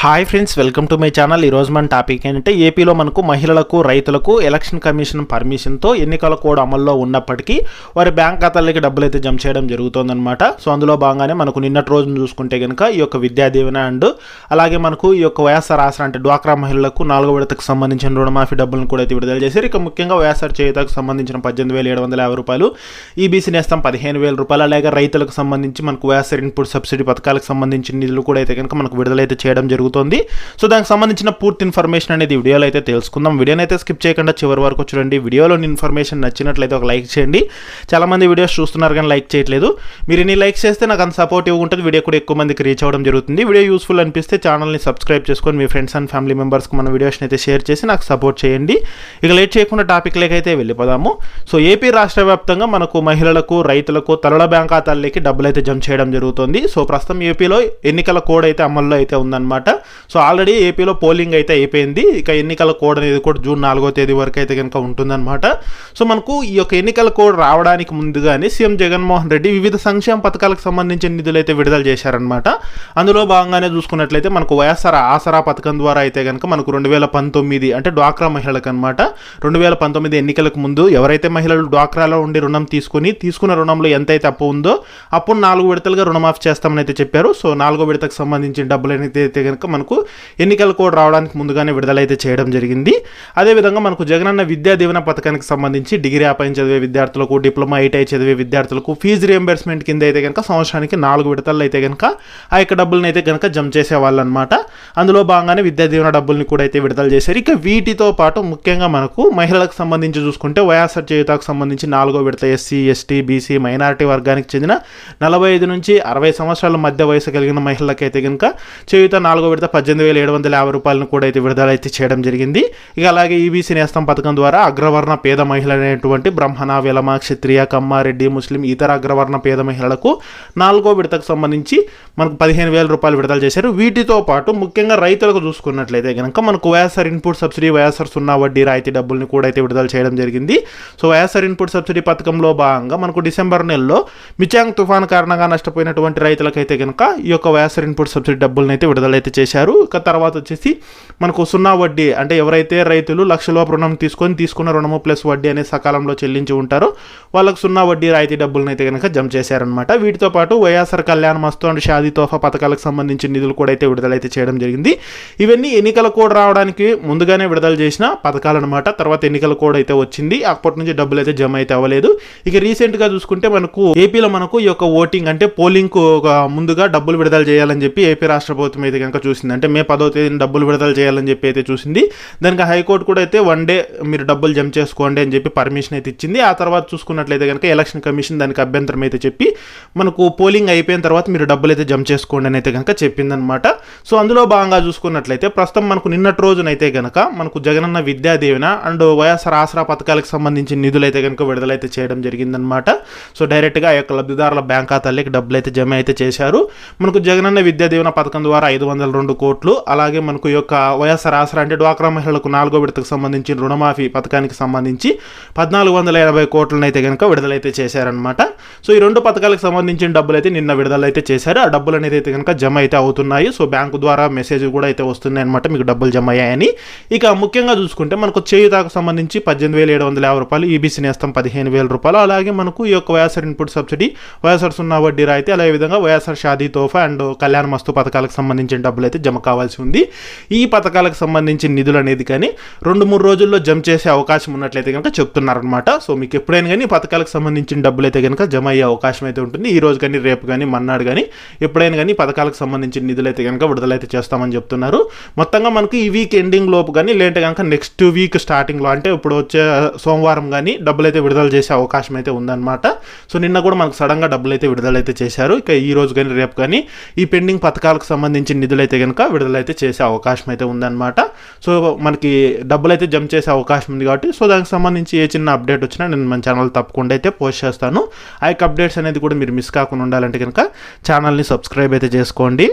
Hi friends welcome to my channel ఈ రోజు మన టాపిక్ ఏంటంటే ఏపీలో మనకు మహిళలకు రైతులకు ఎలక్షన్ కమిషన్ పర్మిషన్తో ఎన్నికల కోడ్ అమల్లో ఉన్నప్పటికీ వారి బ్యాంక్ ఖాతాలకి డబ్బులు అయితే జమ చేయడం జరుగుతుందన్నమాట. సో అందులో భాగంగానే మనకు నిన్నటి రోజున చూసుకుంటే కనుక ఈ యొక్క విద్యాదీవెన అండ్ అలాగే మనకు ఈ యొక్క వైఎస్ఆర్ ఆసరా అంటే డ్వాక్రా మహిళలకు నాలుగో విడతకు సంబంధించిన రుణమాఫీ డబ్బులను కూడా అయితే విడుదల చేశారు. ఇక ముఖ్యంగా వైఎస్ఆర్ చేయుతకు సంబంధించిన పద్దెనిమిది వేల ఏడు వందల యాభై రూపాయలు ఈబీసీ నేస్తం పదిహేను వేల రూపాయలు అలాగే రైతులకు సంబంధించి మనకు వైఎస్ఆర్ ఇన్పుట్ సబ్సిడీ పథకాలకు సంబంధించిన నిధులు కూడా అయితే కనుక మనకు విడుదలైతే చేయడం జరుగుతుంది. సో దానికి సంబంధించిన పూర్తి ఇన్ఫర్మేషన్ అనేది వీడియోలో అయితే తెలుసుకుందాం. వీడియోని అయితే స్కిప్ చేయకుండా చివరి వరకు చూడండి. వీడియోలోని ఇన్ఫర్మేషన్ నచ్చినట్లయితే ఒక లైక్ చేయండి. చాలామంది వీడియోస్ చూస్తున్నారు కానీ లైక్ చేయట్లేదు. మీరు ఇన్ని లైక్ చేస్తే నాకు అంత సపోర్టివ్ ఉంటుంది వీడియో కూడా ఎక్కువ మందికి రీచ్ అవ్వడం జరుగుతుంది. వీడియో యూస్ఫుల్ అనిపిస్తే ఛానల్ని సబ్స్క్రైబ్ చేసుకొని మీ ఫ్రెండ్స్ అండ్ ఫ్యామిలీ మెంబర్స్కి మన వీడియోస్ని అయితే షేర్ చేసి నాకు సపోర్ట్ చేయండి. ఇక లేట్ చేయకుండా టాపిక్ అయితే వెళ్ళిపోదాము. సో ఏపీ రాష్ట్ర వ్యాప్తంగా మనకు మహిళలకు రైతులకు తలల బ్యాంక్ ఖాతాలకి డబ్బులు అయితే జమ చేయడం జరుగుతుంది. సో ప్రస్తుతం ఏపీలో ఎన్నికల కోడ్ అయితే అమల్లో అయితే ఉందన్నమాట. సో ఆల్రెడీ ఏపీలో పోలింగ్ అయితే అయిపోయింది. ఇక ఎన్నికల కోడ్ అనేది కూడా జూన్ నాలుగో తేదీ వరకు అయితే కనుక ఉంటుందన్నమాట. సో మనకు ఈ యొక్క ఎన్నికల కోడ్ రావడానికి ముందుగానే సీఎం జగన్మోహన్ రెడ్డి వివిధ సంక్షేమ పథకాలకు సంబంధించిన నిధులు అయితే విడుదల చేశారనమాట అందులో భాగంగానే చూసుకున్నట్లయితే మనకు వైఎస్ఆర్ ఆసరా పథకం ద్వారా అయితే కనుక మనకు రెండు వేల పంతొమ్మిది అంటే డ్వాక్రా మహిళలకు అనమాట రెండు వేల పంతొమ్మిది ఎన్నికలకు ముందు ఎవరైతే మహిళలు డ్వాక్రాలో ఉండి రుణం తీసుకుని తీసుకున్న రుణంలో ఎంతైతే అప్పు ఉందో అప్పుడు నాలుగు విడతలుగా రుణమాఫీ చేస్తామని అయితే చెప్పారు. సో నాలుగో విడతకు సంబంధించిన డబ్బులు అయితే కనుక మనకు ఎన్నికల కోడ్ రావడానికి ముందుగానే విడుదలైతే చేయడం జరిగింది. అదేవిధంగా మనకు జగనన్న విద్యా దీవెన పథకానికి సంబంధించి డిగ్రీ ఆపైన చదివే విద్యార్థులకు డిప్లొమా ఐటీఐ చదివే విద్యార్థులకు ఫీజు రియంబర్స్మెంట్ కింద అయితే కనుక సంవత్సరానికి నాలుగు విడతలు అయితే కనుక ఆ యొక్క డబ్బులను అయితే కనుక జమ చేసేవాళ్ళు అనమాట అందులో భాగంగానే విద్యా దీవెన డబ్బుల్ని కూడా అయితే విడుదల చేశారు. ఇక వీటితో పాటు ముఖ్యంగా మనకు మహిళలకు సంబంధించి చూసుకుంటే వైఎస్ఆర్ చేయుతకు సంబంధించి నాలుగో విడత ఎస్సీ ఎస్టీ బీసీ మైనారిటీ వర్గానికి చెందిన నలభై ఐదు నుంచి అరవై సంవత్సరాల మధ్య వయసు కలిగిన మహిళలకైతే కనుక చేయుత నాలుగో విడత పద్దెనిమిది వేల ఏడు వందల యాభై రూపాయలను కూడా అయితే విడుదల అయితే చేయడం జరిగింది. ఇక అలాగే ఈబీసీ నేస్తం పథకం ద్వారా అగ్రవర్ణ పేద మహిళ అనేటువంటి బ్రహ్మణ వెలమ క్షత్రియ కమ్మారెడ్డి ముస్లిం ఇతర అగ్రవర్ణ పేద మహిళలకు నాలుగో విడతకు సంబంధించి మనకు పదిహేను వేల రూపాయలు విడుదల చేశారు. వీటితో పాటు ముఖ్యంగా రైతులకు చూసుకున్నట్లయితే కనుక మనకు వైఎస్ఆర్ ఇన్పుట్ సబ్సిడీ వైఎస్ఆర్ సున్నా వడ్డీ రాయితీ డబ్బుల్ని కూడా అయితే విడుదల చేయడం జరిగింది. సో వైఎస్ఆర్ ఇన్పుట్ సబ్సిడీ పథకంలో భాగంగా మనకు డిసెంబర్ నెలలో మిచాంగ్ తుఫాన్ కారణంగా నష్టపోయినటువంటి రైతులకైతే కనుక ఈ యొక్క వైఎస్ఆర్ ఇన్పుట్ సబ్సిడీ డబ్బులను అయితే విడుదలైతే చేశారు. ఇక తర్వాత వచ్చేసి మనకు సున్నా వడ్డీ అంటే ఎవరైతే రైతులు లక్షలో రుణం తీసుకొని తీసుకున్న రుణము ప్లస్ వడ్డీ అనే సకాలంలో చెల్లించి ఉంటారో వాళ్ళకు సున్నా వడ్డీ రాయితీ డబ్బులను అయితే కనుక జమ చేశారనమాట వీటితో పాటు వైఎస్ఆర్ కళ్యాణ్ మస్తు అండ్ షాదీ తోఫా పథకాలకు సంబంధించిన నిధులు కూడా అయితే విడుదలైతే చేయడం జరిగింది. ఇవన్నీ ఎన్నికల కోడ్ రావడానికి ముందుగానే విడుదల చేసిన పథకాలు అనమాట తర్వాత ఎన్నికల కోడ్ అయితే వచ్చింది. అప్పటి నుంచి డబ్బులు అయితే జమ అయితే అవ్వలేదు. ఇక రీసెంట్గా చూసుకుంటే మనకు ఏపీలో మనకు ఈ యొక్క ఓటింగ్ అంటే పోలింగ్కు ముందుగా డబ్బులు విడుదల చేయాలని చెప్పి ఏపీ రాష్ట్ర ప్రభుత్వం అయితే కనుక చూసింది. అంటే మే పదో తేదీన డబ్బులు విడుదల చేయాలని చెప్పి అయితే చూసింది. దానికి హైకోర్టు కూడా అయితే వన్ డే మీరు డబ్బులు జమ చేసుకోండి అని చెప్పి పర్మిషన్ అయితే ఇచ్చింది. ఆ తర్వాత చూసుకున్నట్లయితే కనుక ఎలక్షన్ కమిషన్ దానికి అభ్యంతరం అయితే చెప్పి మనకు పోలింగ్ అయిపోయిన తర్వాత మీరు డబ్బులు అయితే జమ చేసుకోండి అని అయితే కనుక చెప్పిందనమాట. సో అందులో భాగంగా చూసుకున్నట్లయితే ప్రస్తుతం మనకు నిన్నటి రోజునైతే కనుక మనకు జగనన్న విద్యాదీవెన అండ్ వైఎస్ఆర్ ఆసరా పథకాలకు సంబంధించిన నిధులు అయితే కనుక విడుదలైతే చేయడం జరిగిందనమాట. సో డైరెక్ట్గా ఆ యొక్క లబ్ధిదారుల బ్యాంక్ ఖాతాలకి డబ్బులు అయితే జమ అయితే చేశారు. మనకు జగనన్న విద్యాదీవెన పథకం ద్వారా ఐదు వందల రెండు రెండు కోట్లు. అలాగే మనకు యొక్క వైఎస్ఆర్ ఆసరా అంటే డ్వాక్రా మహిళలకు నాలుగో విడతకు సంబంధించిన రుణమాఫీ పథకానికి సంబంధించి పద్నాలుగు వందల ఎనభై కోట్లనైతే కనుక విడుదలైతే చేశారనమాట సో ఈ రెండు పథకాలకు సంబంధించిన డబ్బులు అయితే నిన్న విడుదలైతే చేశారు. ఆ డబ్బులు అనేది అయితే కనుక జమ అయితే అవుతున్నాయి. సో బ్యాంకు ద్వారా మెసేజ్ కూడా అయితే వస్తున్నాయి అనమాట మీకు డబ్బులు జమ అయ్యాయని. ఇక ముఖ్యంగా చూసుకుంటే మనకు చేయుతాకు సంబంధించి పద్దెనిమిది వేల ఏడు వందల యాభై రూపాయలు ఈబీసీ నేస్తం పదిహేను వేల రూపాయలు. అలాగే మనకు ఈ యొక్క వైఎస్ఆర్ ఇన్పుట్ సబ్సిడీ వైఎస్ఆర్ సున్నా వడ్డీ రాయితీ అదే విధంగా వైఎస్ఆర్ షాదీ తోఫా అండ్ కళ్యాణ మస్తు పథకాలకు సంబంధించిన డబ్బులు అయితే జమ కావాల్సి ఉంది. ఈ పథకాలకు సంబంధించిన నిధులు అనేది కానీ రెండు మూడు రోజుల్లో జమ చేసే అవకాశం ఉన్నట్లయితే కనుక చెప్తున్నారనమాట సో మీకు ఎప్పుడైనా కానీ పథకాలకు సంబంధించిన డబ్బులు అయితే కనుక జమ అయ్యే అవకాశం అయితే ఉంటుంది. ఈ రోజు కానీ రేపు కానీ మన్నాడు కానీ ఎప్పుడైనా కానీ పథకాలకు సంబంధించిన నిధులు అయితే కనుక విడుదలైతే చేస్తామని చెప్తున్నారు. మొత్తంగా మనకు ఈ వీక్ ఎండింగ్ లోపు కానీ లేదంటే కనుక నెక్స్ట్ వీక్ స్టార్టింగ్లో అంటే ఇప్పుడు వచ్చే సోమవారం కానీ డబ్బులు అయితే విడుదల చేసే అవకాశం అయితే ఉందన్నమాట. సో నిన్న కూడా మనకు సడన్గా డబ్బులు అయితే విడుదలైతే చేశారు. ఇక ఈ రోజు కానీ రేపు కానీ ఈ పెండింగ్ పథకాలకు సంబంధించిన నిధులు అయితే కనుక విడుదలైతే చేసే అవకాశం అయితే ఉందన్నమాట. సో మనకి డబ్బులు అయితే జమ చేసే అవకాశం ఉంది కాబట్టి సో దానికి సంబంధించి ఏ చిన్న అప్డేట్ వచ్చినా నేను మన ఛానల్ తప్పకుండా అయితే పోస్ట్ చేస్తాను. ఆ యొక్క అప్డేట్స్ అనేది కూడా మీరు మిస్ కాకుండా ఉండాలంటే కనుక ఛానల్ని సబ్స్క్రైబ్ అయితే చేసుకోండి.